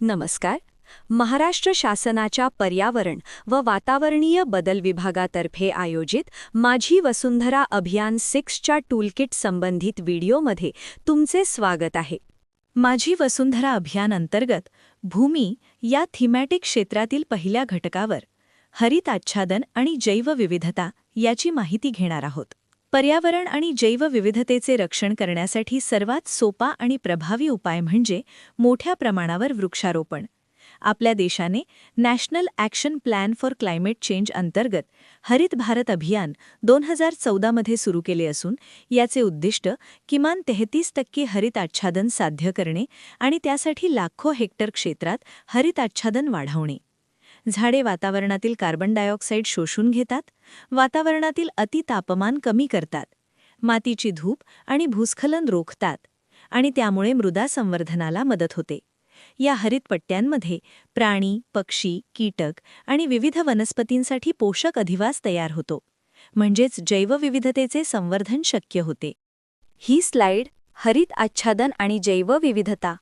नमस्कार. महाराष्ट्र शासनाच्या पर्यावरण व वातावरणीय बदल विभागातर्फे आयोजित माझी वसुंधरा अभियान सिक्सच्या टूलकिट संबंधित व्हिडिओमध्ये तुमचे स्वागत आहे. माझी वसुंधरा अभियान अंतर्गत भूमी या थीमॅटिक क्षेत्रातील पहिल्या घटकावर हरित आच्छादन आणि जैवविविधता याची माहिती घेणार आहोत. पर्यावरण आणि जैवविविधतेचे रक्षण करण्यासाठी सर्वात सोपा आणि प्रभावी उपाय म्हणजे मोठ्या प्रमाणावर वृक्षारोपण. आपल्या देशाने national action plan for climate change अंतर्गत हरित भारत अभियान दोन हजार चौदामध्ये सुरू केले असून याचे उद्दिष्ट किमान तेहतीस टक्के हरित आच्छादन साध्य करणे आणि त्यासाठी लाखो हेक्टर क्षेत्रात हरित आच्छादन वाढवणे. झाडे वातावरणातील कार्बन डायऑक्साईड शोषून घेतात वातावरणातील अतितापमान कमी करतात मातीची धूप आणि भूस्खलन रोखतात आणि त्यामुळे मृदा संवर्धनाला मदत होते. या हरित पट्ट्यांमध्ये प्राणी पक्षी कीटक आणि विविध वनस्पतींसाठी पोषक अधिवास तयार होतो. म्हणजेच जैवविविधतेचे संवर्धन शक्य होते. ही स्लाइड हरित आच्छादन आणि जैवविविधता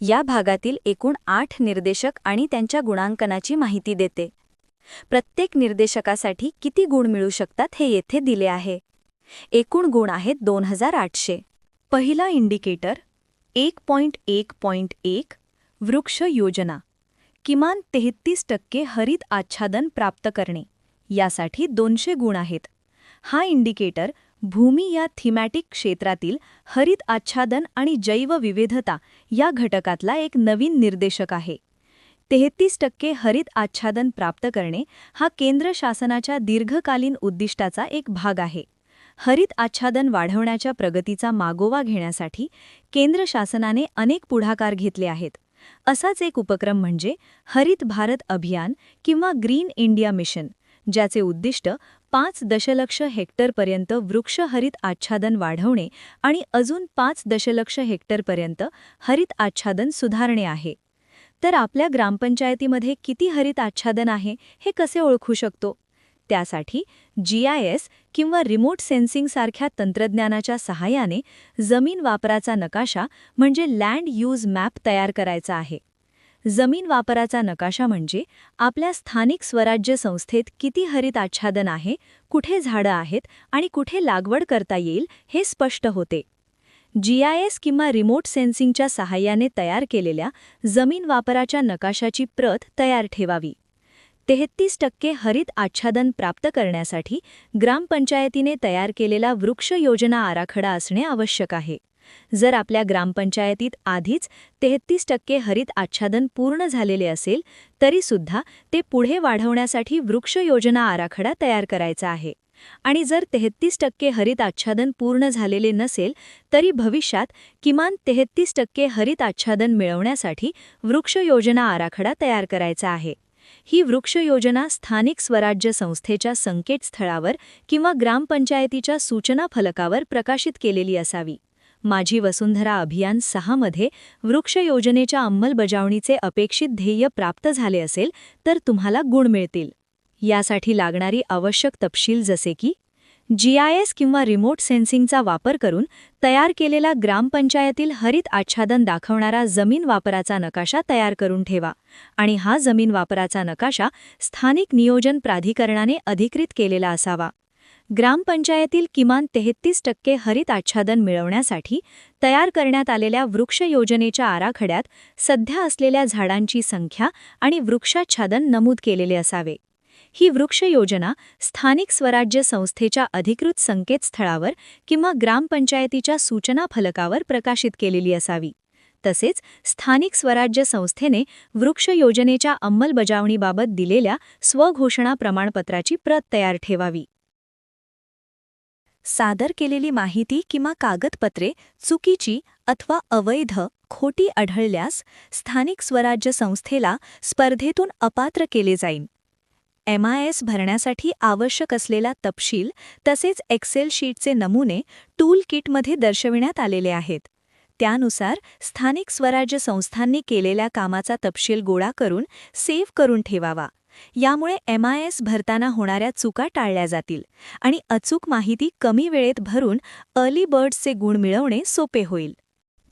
या भागातील एकूण आठ निर्देशक आणि त्यांच्या गुणांकनाची माहिती देते. प्रत्येक निर्देशकासाठी किती गुण मिळू शकतात हे येथे दिले आहे. एकूण गुण आहेत दोन हजार आठशे. पहिला इंडिकेटर एक पॉइंट एक पॉइंट एक वृक्ष योजना किमान तेहत्तीस टक्के हरित आच्छादन प्राप्त करणे यासाठी दोनशे गुण आहेत. हा इंडिकेटर भूमी या थीमॅटिक क्षेत्रातील हरित आच्छादन आणि जैवविविधता या घटकातला एक नवीन निर्देशक आहे. तेहतीस टक्के हरित आच्छादन प्राप्त करणे हा केंद्र शासनाच्या दीर्घकालीन उद्दिष्टाचा एक भाग आहे. हरित आच्छादन वाढवण्याच्या प्रगतीचा मागोवा घेण्यासाठी केंद्र शासनाने अनेक पुढाकार घेतले आहेत. असाच एक उपक्रम म्हणजे हरित भारत अभियान किंवा ग्रीन इंडिया मिशन. ज्याचे उद्दिष्ट पाच दशलक्ष हेक्टरपर्यंत वृक्ष हरित आच्छादन वाढवणे आणि अजून पाच दशलक्ष हेक्टरपर्यंत हरित आच्छादन सुधारणे आहे. तर आपल्या ग्रामपंचायतीमध्ये किती हरित आच्छादन आहे हे कसे ओळखू शकतो? त्यासाठी जी आय एस किंवा रिमोट सेन्सिंगसारख्या तंत्रज्ञानाच्या सहाय्याने जमीन वापराचा नकाशा म्हणजे लँड यूज मॅप तयार करायचा आहे. जमीन वापराचा नकाशा म्हणजे आपल्या स्थानिक स्वराज्य संस्थेत किती हरित आच्छादन आहे कुठे झाडं आहेत आणि कुठे लागवड करता येईल हे स्पष्ट होते. जीआयएस किंवा रिमोट सेन्सिंगच्या सहाय्याने तयार केलेल्या जमीन वापराच्या नकाशाची प्रत तयार ठेवावी. तेहत्तीस टक्के हरित आच्छादन प्राप्त करण्यासाठी ग्रामपंचायतीने तयार केलेला वृक्ष योजना आराखडा असणे आवश्यक आहे. जर आपल्या ग्रामपंचायतीत आधीच तेहतीस टक्के हरित आच्छादन पूर्ण झालेले असेल तरीसुद्धा ते पुढे वाढवण्यासाठी वृक्ष योजना आराखडा तयार करायचा आहे. आणि जर तेहतीस टक्के हरित आच्छादन पूर्ण झालेले नसेल तरी भविष्यात किमान तेहत्तीस टक्के हरित आच्छादन मिळवण्यासाठी वृक्ष योजना आराखडा तयार करायचा आहे. ही वृक्ष योजना स्थानिक स्वराज्य संस्थेच्या संकेतस्थळावर किंवा ग्रामपंचायतीच्या सूचना फलकावर प्रकाशित केलेली असावी. माझी वसुंधरा अभियान सहामध्ये वृक्ष योजनेच्या अंमलबजावणीचे अपेक्षित ध्येय प्राप्त झाले असेल तर तुम्हाला गुण मिळतील. यासाठी लागणारी आवश्यक तपशील जसे की जीआयएस किंवा रिमोट सेन्सिंगचा वापर करून तयार केलेला ग्रामपंचायतील हरित आच्छादन दाखवणारा जमीन वापराचा नकाशा तयार करून ठेवा आणि हा जमीन वापराचा नकाशा स्थानिक नियोजन प्राधिकरणाने अधिकृत केलेला असावा. ग्रामपंचायतील किमान तेहत्तीस टक्के हरित आच्छादन मिळवण्यासाठी तयार करण्यात आलेल्या वृक्ष योजनेच्या आराखड्यात सध्या असलेल्या झाडांची संख्या आणि वृक्षाच्छादन नमूद केलेले असावे. ही वृक्ष योजना स्थानिक स्वराज्य संस्थेच्या अधिकृत संकेतस्थळावर किंवा ग्रामपंचायतीच्या सूचना फलकावर प्रकाशित केलेली असावी. तसेच स्थानिक स्वराज्य संस्थेने वृक्ष योजनेच्या अंमलबजावणीबाबत दिलेल्या स्वघोषणा प्रमाणपत्राची प्रत तयार ठेवावी. सादर केलेली माहिती किंवा कागदपत्रे चुकीची अथवा अवैध खोटी आढळल्यास स्थानिक स्वराज्य संस्थेला स्पर्धेतून अपात्र केले जाईल एम आय एस भरण्यासाठी आवश्यक असलेला तपशील तसेच एक्सेल शीटचे नमुने टूल किटमध्ये दर्शविण्यात आलेले आहेत. त्यानुसार स्थानिक स्वराज्य संस्थांनी केलेल्या कामाचा तपशील गोळा करून सेव्ह करून ठेवावा. यामुळे एम आय एस भरताना होणाऱ्या चुका टाळल्या जातील आणि अचूक माहिती कमी वेळेत भरून अर्ली बर्ड्सचे गुण मिळवणे सोपे होईल.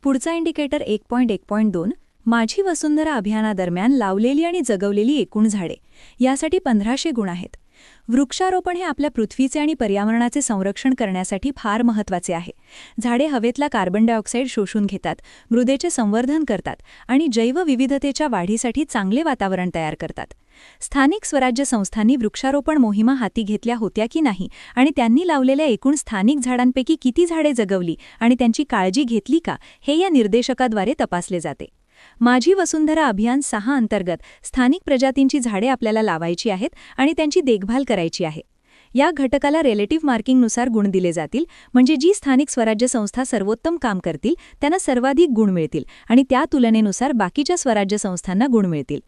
पुढचा इंडिकेटर एक पॉईंट एक पॉईंट दोन माझी वसुंधरा अभियानादरम्यान लावलेली आणि जगवलेली एकूण झाडे. यासाठी पंधराशे गुण आहेत. वृक्षारोपण हे आपल्या पृथ्वीचे आणि पर्यावरणाचे संरक्षण करण्यासाठी फार महत्त्वाचे आहे. झाडे हवेतला कार्बन डायऑक्साईड शोषून घेतात मृदेचे संवर्धन करतात आणि जैवविविधतेच्या वाढीसाठी चांगले वातावरण तयार करतात. स्थानिक स्वराज्य संस्थांनी वृक्षारोपण मोहिमा हाती घेतल्या होत्या की नाही आणि त्यांनी लावलेल्या एकूण स्थानिक झाडांपैकी किती झाडे जगवली आणि त्यांची काळजी घेतली का हे या निर्देशकाद्वारे तपासले जाते. माझी वसुंधरा अभियान सहा अंतर्गत स्थानिक प्रजातींची झाडे आपल्याला लावायची आहेत आणि त्यांची देखभाल करायची आहे. या घटकाला रिलेटिव्ह मार्किंगनुसार गुण दिले जातील म्हणजे जी स्थानिक स्वराज्य संस्था सर्वोत्तम काम करतील त्यांना सर्वाधिक गुण मिळतील आणि त्या तुलनेनुसार बाकीच्या स्वराज्य संस्थांना गुण मिळतील.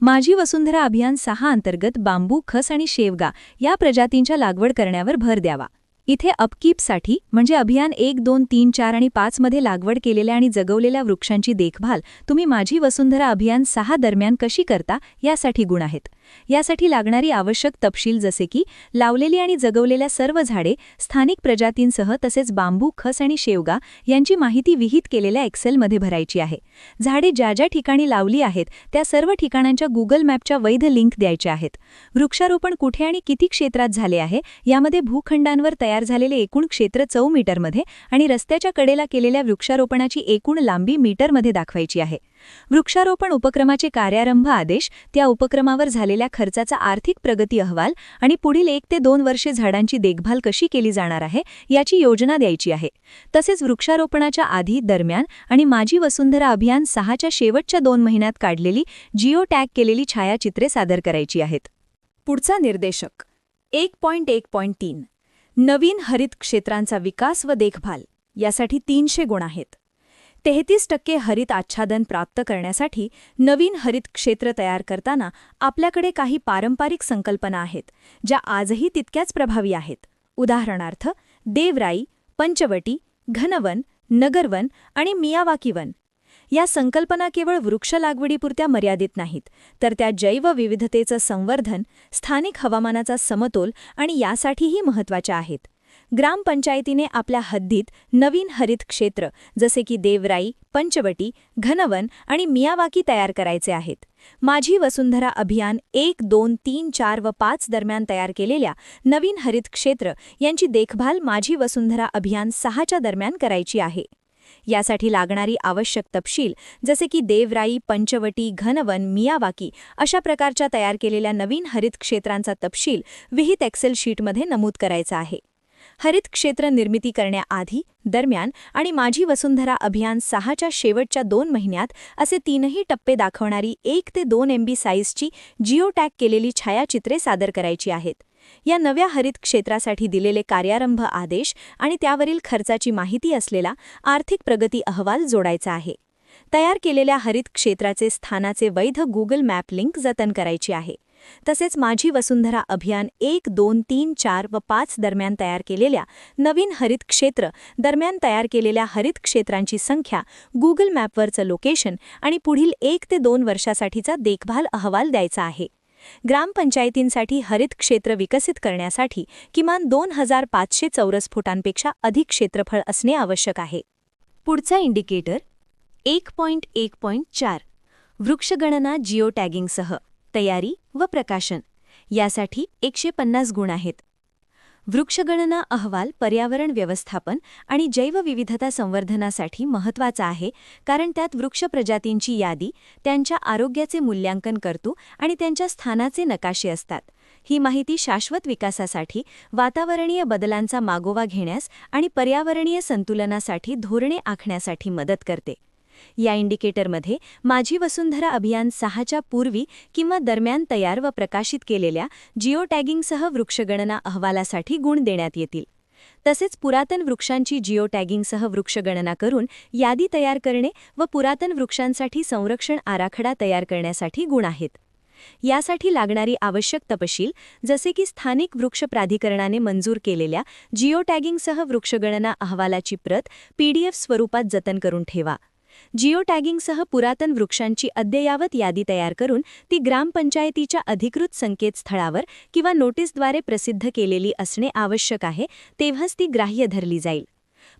माझी वसुंधरा अभियान सहा अंतर्गत बांबू खस आणि शेवगा या प्रजातींच्या लागवड करण्यावर भर द्यावा. इथे अपकीपसाठी म्हणजे अभियान एक दोन तीन चार आणि पाचमध्ये लागवड केलेल्या आणि जगवलेल्या वृक्षांची देखभाल तुम्ही माझी वसुंधरा अभियान सहा दरम्यान कशी करता यासाठी गुण आहेत. यासाठी लागणारी आवश्यक तपशील जसे की लावलेली आणि जगवलेल्या सर्व झाडे स्थानिक प्रजातींसह तसेच बांबू खस आणि शेवगा यांची माहिती विहित केलेल्या एक्सेलमध्ये भरायची आहे. झाडे ज्या ज्या ठिकाणी लावली आहेत त्या सर्व ठिकाणांच्या गुगल मॅपच्या वैध लिंक द्यायच्या आहेत. वृक्षारोपण कुठे आणि किती क्षेत्रात झाले आहे यामध्ये भूखंडांवर तयार झालेले एकूण क्षेत्र चौ मीटरमध्ये आणि रस्त्याच्या कडेला केलेल्या वृक्षारोपणाची एकूण लांबी मीटरमध्ये दाखवायची आहे. वृक्षारोपण उपक्रमाचे कार्यारंभ आदेश त्या उपक्रमावर झालेल्या खर्चाचा आर्थिक प्रगती अहवाल आणि पुढील एक ते दोन वर्षे झाडांची देखभाल कशी केली जाणार आहे याची योजना द्यायची आहे. तसेच वृक्षारोपणाच्या आधी दरम्यान आणि माझी वसुंधरा अभियान सहाच्या शेवटच्या दोन महिन्यात काढलेली जिओ टॅग केलेली छायाचित्रे सादर करायची आहेत. पुढचा निर्देशक एक पॉईंट एक पॉईंट तीन. नवीन हरित क्षेत्रांचा विकास व देखभाल यासाठी तीनशे गुण आहेत. तेहतीस टक्के हरित आच्छादन प्राप्त करण्यासाठी नवीन हरित क्षेत्र तयार करताना आपल्याकडे काही पारंपरिक संकल्पना आहेत ज्या आजही तितक्याच प्रभावी आहेत. उदाहरणार्थ देवराई पंचवटी घनवन नगरवन आणि मियावाकीवन या संकल्पना केवळ वृक्ष लागवडीपुरत्या मर्यादित नाहीत तर त्या जैवविविधतेचं संवर्धन स्थानिक हवामानाचा समतोल आणि यासाठीही महत्त्वाच्या आहेत. ग्रामपंचायतीने आपल्या हद्दीत नवीन हरित क्षेत्र जसे की देवराई पंचवटी घनवन आणि मियावाकी तयार करायचे आहेत. माझी वसुंधरा अभियान एक दोन तीन चार व पाच दरम्यान तयार केलेल्या नवीन हरित क्षेत्र यांची देखभाल माझी वसुंधरा अभियान सहाच्या दरम्यान करायची आहे. यासाठी लागणारी आवश्यक तपशील जसे की देवराई पंचवटी घनवन मियावाकी अशा प्रकारच्या तयार केलेल्या नवीन हरित क्षेत्रांचा तपशील विहित एक्सेल शीटमध्ये नमूद करायचा आहे. हरित क्षेत्र निर्मिती करण्याआधी दरम्यान आणि माझी वसुंधरा अभियान सहाच्या शेवटच्या दोन महिन्यात असे तीनही टप्पे दाखवणारी एक ते दोन एमबी साईजची जिओ टॅग केलेली छायाचित्रे सादर करायची आहेत. या नव्या हरित क्षेत्रासाठी दिलेले कार्यारंभ आदेश आणि त्यावरील खर्चाची माहिती असलेला आर्थिक प्रगती अहवाल जोडायचा आहे. तयार केलेल्या हरित क्षेत्राचे स्थानाचे वैध गुगल मॅप लिंक जतन करायची आहे. तसेच माझी वसुंधरा अभियान एक दोन तीन चार व पाच दरम्यान तयार केलेल्या नवीन हरित क्षेत्र दरम्यान तयार केलेल्या हरित क्षेत्रांची संख्या गुगल मॅपवरचं लोकेशन आणि पुढील एक ते दोन वर्षासाठीचा देखभाल अहवाल द्यायचा आहे. ग्रामपंचायतींसाठी हरित क्षेत्र विकसित करण्यासाठी किमान दोन हजार पाचशे चौरस फुटांपेक्षा अधिक क्षेत्रफळ असणे आवश्यक आहे. पुढचा इंडिकेटर एक पॉईंट एक पॉईंट चार वृक्षगणना जिओ टॅगिंगसह तयारी व प्रकाशन यासाठी एकशे पन्नास गुण आहेत. वृक्षगणना अहवाल पर्यावरण व्यवस्थापन आणि जैवविविधता संवर्धनासाठी महत्त्वाचा आहे कारण त्यात वृक्ष प्रजातींची यादी त्यांच्या आरोग्याचे मूल्यांकन करतो आणि त्यांच्या स्थानाचे नकाशे असतात. ही माहिती शाश्वत विकासासाठी वातावरणीय बदलांचा मागोवा घेण्यास आणि पर्यावरणीय संतुलनासाठी धोरणे आखण्यासाठी मदत करते. या इंडिकेटरमध्ये माझी वसुंधरा अभियान सहाच्या पूर्वी किंवा दरम्यान तयार व प्रकाशित केलेल्या जिओ टॅगिंगसह वृक्षगणना अहवालासाठी गुण देण्यात येतील. तसेच पुरातन वृक्षांची जिओ टॅगिंगसह वृक्षगणना करून यादी तयार करणे व पुरातन वृक्षांसाठी संरक्षण आराखडा तयार करण्यासाठी गुण आहेत. यासाठी लागणारी आवश्यक तपशील जसे की स्थानिक वृक्ष प्राधिकरणाने मंजूर केलेल्या जिओ टॅगिंगसह वृक्षगणना अहवालाची प्रत पीडीएफ स्वरूपात जतन करून ठेवा. जिओ टॅगिंगसह पुरातन वृक्षांची अद्ययावत यादी तयार करून ती ग्रामपंचायतीच्या अधिकृत संकेतस्थळावर किंवा नोटीसद्वारे प्रसिद्ध केलेली असणे आवश्यक आहे तेव्हाच ती ग्राह्य धरली जाईल.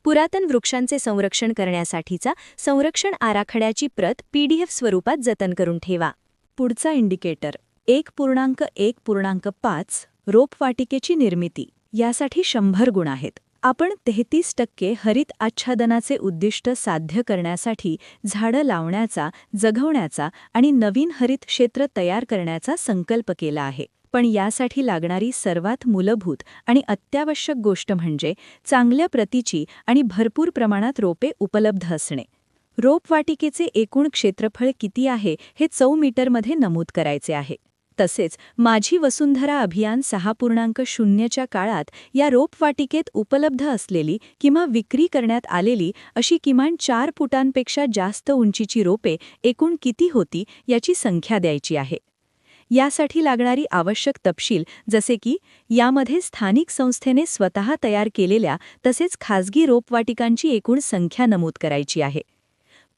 पुरातन वृक्षांचे संरक्षण करण्यासाठीचा संरक्षण आराखड्याची प्रत पीडीएफ स्वरूपात जतन करून ठेवा. पुढचा इंडिकेटर एक पूर्णांक एक पूर्णांक पाच रोपवाटिकेची निर्मिती यासाठी शंभर गुण आहेत. आपण तेहतीस टक्के हरित आच्छादनाचे उद्दिष्ट साध्य करण्यासाठी झाडं लावण्याचा जगवण्याचा आणि नवीन हरित क्षेत्र तयार करण्याचा संकल्प केला आहे. पण यासाठी लागणारी सर्वात मूलभूत आणि अत्यावश्यक गोष्ट म्हणजे चांगल्या प्रतीची आणि भरपूर प्रमाणात रोपे उपलब्ध असणे. रोपवाटिकेचे एकूण क्षेत्रफळ किती आहे हे चौ मीटरमध्ये नमूद करायचे आहे. तसेच माझी वसुंधरा अभियान सहा पूर्णांक शून्यच्या काळात या रोपवाटिकेत उपलब्ध असलेली किंवा विक्री करण्यात आलेली अशी किमान चार फुटांपेक्षा जास्त उंचीची रोपे एकूण किती होती याची संख्या द्यायची आहे. यासाठी लागणारी आवश्यक तपशील जसे की यामध्ये स्थानिक संस्थेने स्वतः तयार केलेल्या तसेच खाजगी रोपवाटिकांची एकूण संख्या नमूद करायची आहे.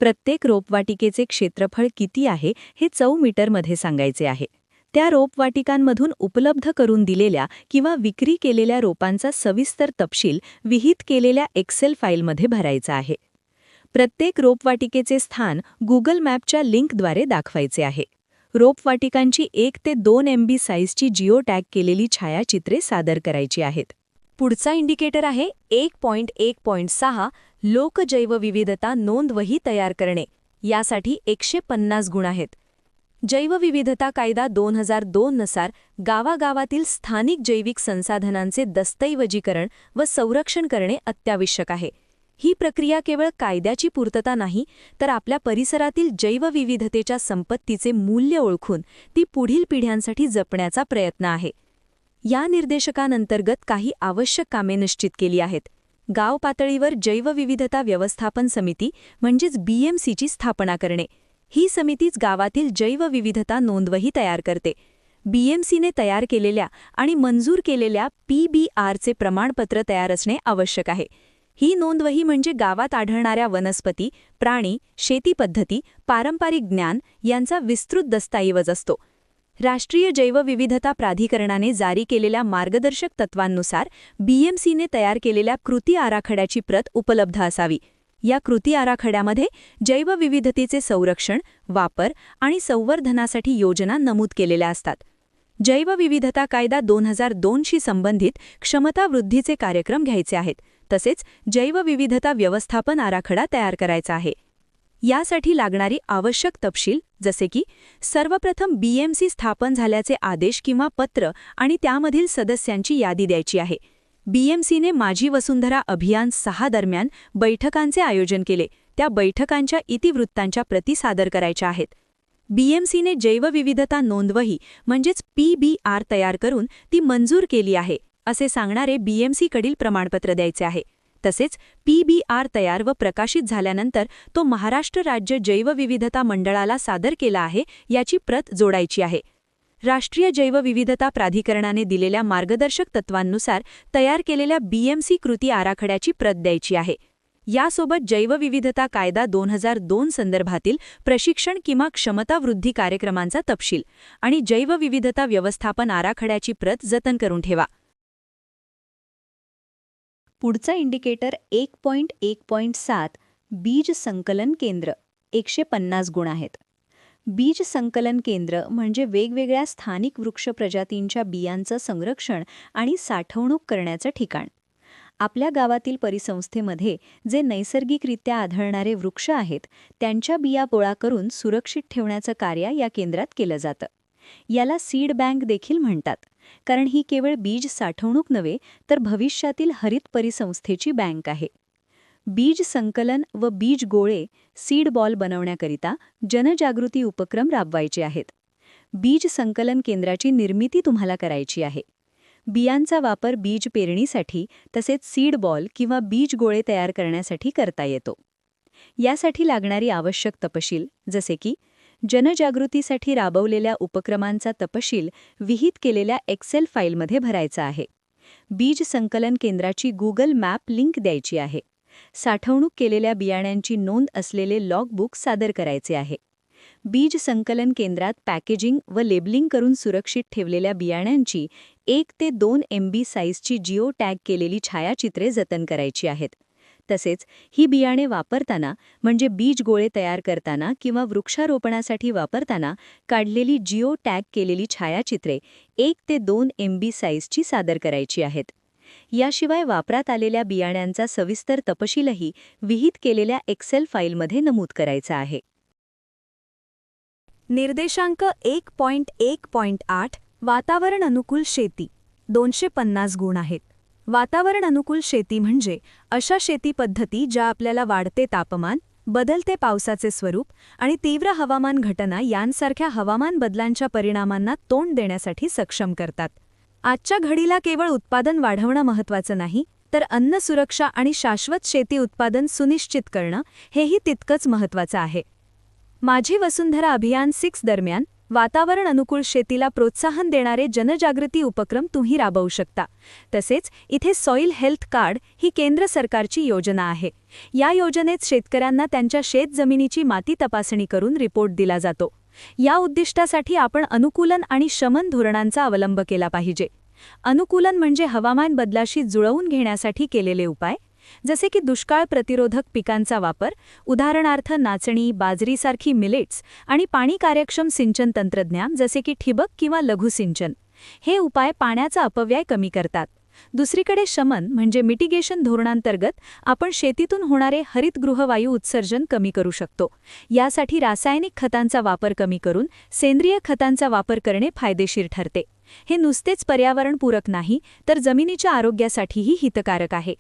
प्रत्येक रोपवाटिकेचे क्षेत्रफळ किती आहे हे चौ मीटरमध्ये सांगायचे आहे. त्या रोपवाटिकांमधून उपलब्ध करून दिलेल्या किंवा विक्री केलेल्या रोपांचा सविस्तर तपशील विहित केलेल्या एक्सेल फाईलमध्ये भरायचा आहे. प्रत्येक रोपवाटिकेचे स्थान गुगल मॅपच्या लिंकद्वारे दाखवायचे आहे. रोपवाटिकांची एक ते दोन एम बी साईजची जिओ टॅग केलेली छायाचित्रे सादर करायची आहेत. पुढचा इंडिकेटर आहे एक पॉईंट एक पॉईंट सहा लोकजैवविविधता नोंदवही तयार करणे. यासाठी एकशे पन्नास गुण आहेत. जैवविविधता कायदा दोन हजार दोननुसार गावागावातील स्थानिक जैविक संसाधनांचे दस्तऐवजीकरण व संरक्षण करणे अत्यावश्यक आहे. ही प्रक्रिया केवळ कायद्याची पूर्तता नाही तर आपल्या परिसरातील जैवविविधतेच्या संपत्तीचे मूल्य ओळखून ती पुढील पिढ्यांसाठी जपण्याचा प्रयत्न आहे. या निर्देशकांअंतर्गत काही आवश्यक कामे निश्चित केली आहेत. गाव पातळीवर जैवविविधता व्यवस्थापन समिती म्हणजेच बीएमसीची स्थापना करणे. ही समितीच गावातील जैवविविधता नोंदवही तयार करते. बीएमसीने तयार केलेल्या आणि मंजूर केलेल्या पीबीआरचे प्रमाणपत्र तयार असणे आवश्यक आहे. ही नोंदवही म्हणजे गावात आढळणाऱ्या वनस्पती प्राणी शेती पद्धती पारंपरिक ज्ञान यांचा विस्तृत दस्तऐवज असतो. राष्ट्रीय जैवविविधता प्राधिकरणाने जारी केलेल्या मार्गदर्शक तत्वांनुसार बीएमसीने तयार केलेल्या कृती आराखड्याची प्रत उपलब्ध असावी. या कृती आराखड्यामध्ये जैवविविधतेचे संरक्षण वापर आणि संवर्धनासाठी योजना नमूद केलेल्या असतात. जैवविविधता कायदा दोन हजार दोनशी संबंधित क्षमता वृद्धीचे कार्यक्रम घ्यायचे आहेत. तसेच जैवविविधता व्यवस्थापन आराखडा तयार करायचा आहे. यासाठी लागणारी आवश्यक तपशील जसे की सर्वप्रथम बीएमसी स्थापन झाल्याचे आदेश किंवा पत्र आणि त्यामधील सदस्यांची यादी द्यायची आहे. बीएमसीने माझी वसुंधरा अभियान सहा दरम्यान बैठकांचे आयोजन केले. त्या बैठकांच्या इतिवृत्तांच्या प्रती सादर करायच्या आहेत. बीएमसीने जैवविविधता नोंदवही म्हणजेच पीबीआर तयार करून ती मंजूर केली आहे असे सांगणारे बीएमसीकडील प्रमाणपत्र द्यायचे आहे. तसेच पीबीआर तयार व प्रकाशित झाल्यानंतर तो महाराष्ट्र राज्य जैवविविधता मंडळाला सादर केला आहे याची प्रत जोडायची आहे. राष्ट्रीय जैवविविधता प्राधिकरणाने दिलेल्या मार्गदर्शक तत्वांनुसार तयार केलेल्या बीएमसी कृती आराखड्याची प्रत द्यायची आहे. यासोबत जैवविविधता कायदा दोन हजार दोन संदर्भातील प्रशिक्षण किंवा क्षमतावृद्धी कार्यक्रमांचा तपशील आणि जैवविविधता व्यवस्थापन आराखड्याची प्रत जतन करून ठेवा. पुढचा इंडिकेटर एक पॉईंट एक पॉईंट सात बीज संकलन केंद्र एकशे पन्नास गुण आहेत. बीज संकलन केंद्र म्हणजे वेगवेगळ्या स्थानिक वृक्ष प्रजातींच्या बियांचं संरक्षण आणि साठवणूक करण्याचं ठिकाण. आपल्या गावातील परिसंस्थेमध्ये जे नैसर्गिकरित्या आढळणारे वृक्ष आहेत त्यांच्या बिया गोळा करून सुरक्षित ठेवण्याचं कार्य या केंद्रात केलं जातं. याला सीड बँक देखील म्हणतात. कारण ही केवळ बीज साठवणूक नव्हे तर भविष्यातील हरित परिसंस्थेची बँक आहे. बीज संकलन व बीज गोळे सीड बॉल बनवण्याकरिता जनजागृती उपक्रम राबवायचे आहेत. बीज संकलन केंद्राची निर्मिती तुम्हाला करायची आहे. बियांचा वापर बीज पेरणीसाठी तसेच सीड बॉल किंवा बीज गोळे तयार करण्यासाठी करता येतो. यासाठी लागणारी आवश्यक तपशील जसे की जनजागृतीसाठी राबवलेल्या उपक्रमांचा तपशील विहित केलेल्या एक्सेल फाईलमध्ये भरायचा आहे. बीज संकलन केंद्राची गुगल मॅप लिंक द्यायची आहे. साठवणूक केलेल्या बियाण्यांची नोंद असलेले लॉगबुक सादर करायचे आहे. बीज संकलन केंद्रात पॅकेजिंग व लेबलिंग करून सुरक्षित ठेवलेल्या बियाण्यांची एक ते दोन एम बी साईजची जिओ टॅग केलेली छायाचित्रे जतन करायची आहेत. तसेच ही बियाणे वापरताना म्हणजे बीज गोळे तयार करताना किंवा वृक्षारोपणासाठी वापरताना काढलेली जिओ टॅग केलेली छायाचित्रे एक ते दोन एम बी साईजची सादर करायची आहेत. याशिवाय वापरात आलेल्या बियाण्यांचा सविस्तर तपशीलही विहित केलेल्या एक्सेल फाईलमध्ये नमूद करायचा आहे. निर्देशांक एक पॉइंट एक पॉइंट आठ वातावरण अनुकूल शेती दोनशे पन्नास गुण आहेत. वातावरण अनुकूल शेती म्हणजे अशा शेती पद्धती ज्या आपल्याला वाढते तापमान बदलते पावसाचे स्वरूप आणि तीव्र हवामान घटना यांसारख्या हवामान बदलांच्या परिणामांना तोंड देण्यासाठी सक्षम करतात. आजच्या घडीला केवळ उत्पादन वाढवणं महत्त्वाचं नाही तर अन्न सुरक्षा आणि शाश्वत शेती उत्पादन सुनिश्चित करणं हेही तितकंच महत्त्वाचं आहे. माझी वसुंधरा अभियान सिक्स दरम्यान वातावरण अनुकूल शेतीला प्रोत्साहन देणारे जनजागृती उपक्रम तुम्ही राबवू शकता. तसेच इथे सॉईल हेल्थ कार्ड ही केंद्र सरकारची योजना आहे. या योजनेत शेतकऱ्यांना त्यांच्या शेतजमिनीची माती तपासणी करून रिपोर्ट दिला जातो. या उद्दिष्टासाठी आपण अनुकूलन आणि शमन धोरणांचा अवलंब केला पाहिजे. अनुकूलन म्हणजे हवामान बदलाशी जुळवून घेण्यासाठी केलेले उपाय जसे की दुष्काळ प्रतिरोधक पिकांचा वापर उदाहरणार्थ नाचणी बाजरीसारखी मिलेट्स आणि पाणी कार्यक्षम सिंचन तंत्रज्ञान जसे की ठिबक किंवा लघुसिंचन हे उपाय पाण्याचा अपव्यय कमी करतात. दुसरीकडे शमन म्हणजे मिटिगेशन धोरणांतर्गत आपण शेतीतून होणारे हरितगृहवायू उत्सर्जन कमी करू शकतो. यासाठी रासायनिक खतांचा वापर कमी करून सेंद्रिय खतांचा वापर करणे फायदेशीर ठरते. हे नुसतेच पर्यावरणपूरक नाही तर जमिनीच्या आरोग्यासाठीही हितकारक आहे.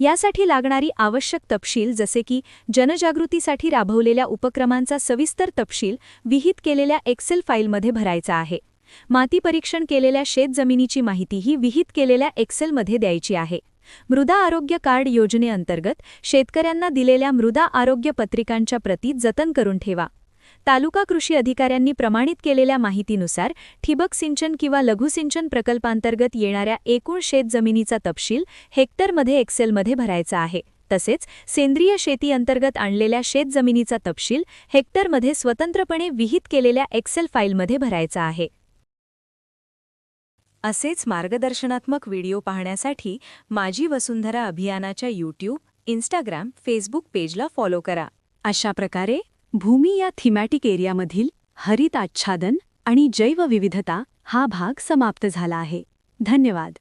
यासाठी लागणारी आवश्यक तपशील जसे की जनजागृतीसाठी राबवलेल्या उपक्रमांचा सविस्तर तपशील विहित केलेल्या एक्सेल फाईलमध्ये भरायचा आहे. माती परीक्षण केलेल्या शेतजमिनीची माहितीही विहित केलेल्या एक्सेलमध्ये द्यायची आहे. मृदा आरोग्य कार्ड योजनेअंतर्गत शेतकऱ्यांना दिलेल्या मृदा आरोग्य पत्रिकांच्या प्रती जतन करून ठेवा. तालुका कृषी अधिकाऱ्यांनी प्रमाणित केलेल्या माहितीनुसार ठिबक सिंचन किंवा लघुसिंचन प्रकल्पांतर्गत येणाऱ्या एकूण शेतजमिनीचा तपशील हेक्टरमध्ये एक्सेलमध्ये भरायचा आहे. तसेच सेंद्रिय शेती अंतर्गत आणलेल्या शेतजमिनीचा तपशील हेक्टरमध्ये स्वतंत्रपणे विहित केलेल्या एक्सेल फाईलमध्ये भरायचा आहे. असेच मार्गदर्शनात्मक व्हिडिओ पाहण्यासाठी माझी वसुंधरा अभियानाच्या यूट्यूब इंस्टाग्राम फेसबुक पेजला फॉलो करा. अशा प्रकारे भूमी या थिमॅटिक एरियामधील हरित आच्छादन आणि जैवविविधता हा भाग समाप्त झाला आहे. धन्यवाद.